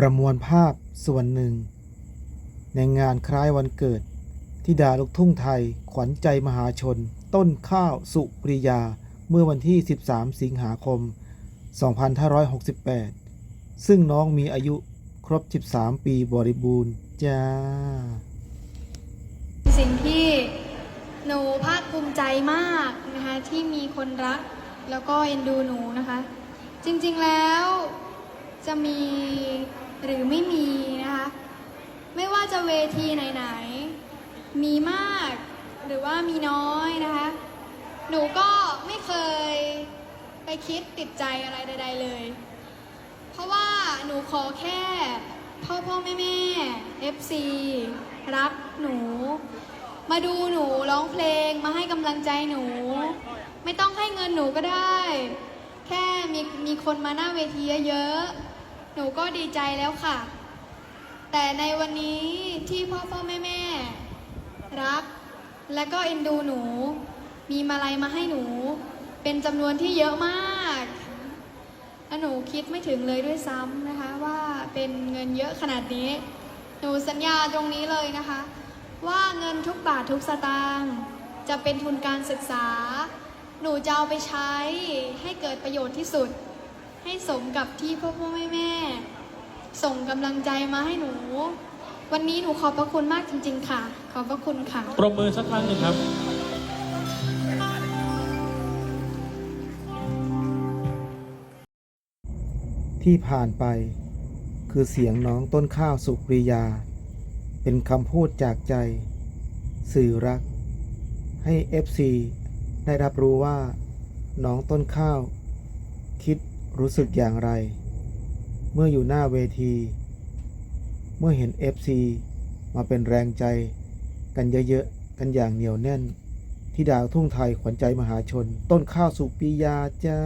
ประมวลภาพส่วนหนึ่ง ในงานคล้ายวันเกิดที่ดาลูกทุ่งไทยขวัญใจมหาชน ต้นข้าวสุปริยาเมื่อวันที่ 13 สิงหาคม 2568 ซึ่งน้องมีอายุครบ 13 ปีบริบูรณ์จ้า สิ่งที่หนูภาคภูมิใจมากนะคะที่มีคนรักแล้วก็เอ็นดูหนูนะคะ จริงๆแล้วจะมี หรือไม่มีนะคะ ไม่ว่าจะเวทีไหนๆ มีมากหรือว่ามีน้อยนะคะ หนูก็ไม่เคยไปคิดติดใจอะไรใด ๆเลย เพราะว่าหนูขอแค่พ่อพ่อแม่แม่ FC รักหนู มาดูหนูร้องเพลงมาให้กำลังใจหนู ไม่ต้องให้เงินหนูก็ได้ แค่มีมีคนมาหน้าเวทีเยอะๆ หนูก็ดีใจแล้วค่ะ แต่ในวันนี้ที่พ่อพ่อแม่แม่รัก และก็เอ็นดูหนู มีมาลัยมาให้หนู เป็นจำนวนที่เยอะมากและหนูคิดไม่ถึงเลยด้วยซ้ำนะคะ ว่าเป็นเงินเยอะขนาดนี้ หนูสัญญาตรงนี้เลยนะคะ ว่าเงินทุกบาททุกสตางค์จะเป็นทุนการศึกษา หนูจะเอาไปใช้ให้เกิดประโยชน์ที่สุด ให้สมกับที่พ่อพ่อแม่แม่ ส่งกำลังใจมาให้หนู วันนี้หนูขอบพระคุณมากจริง ๆ ค่ะ ขอบพระคุณค่ะ ปรบมือสักครั้งหนึ่งครับ ที่ผ่านไป คือเสียงน้องต้นข้าวสุปริยา เป็นคำพูดจากใจ สื่อรัก ให้ FC ได้รับรู้ว่า น้องต้นข้าว คิด รู้สึกอย่างไร เมื่ออยู่หน้าเวที เมื่อเห็น FC มาเป็นแรงใจ กันเยอะๆ กันอย่างเหนียวแน่นที่ดาวทุ่งไทยขวัญใจมหาชน ต้นข้าวสุปียาจ้า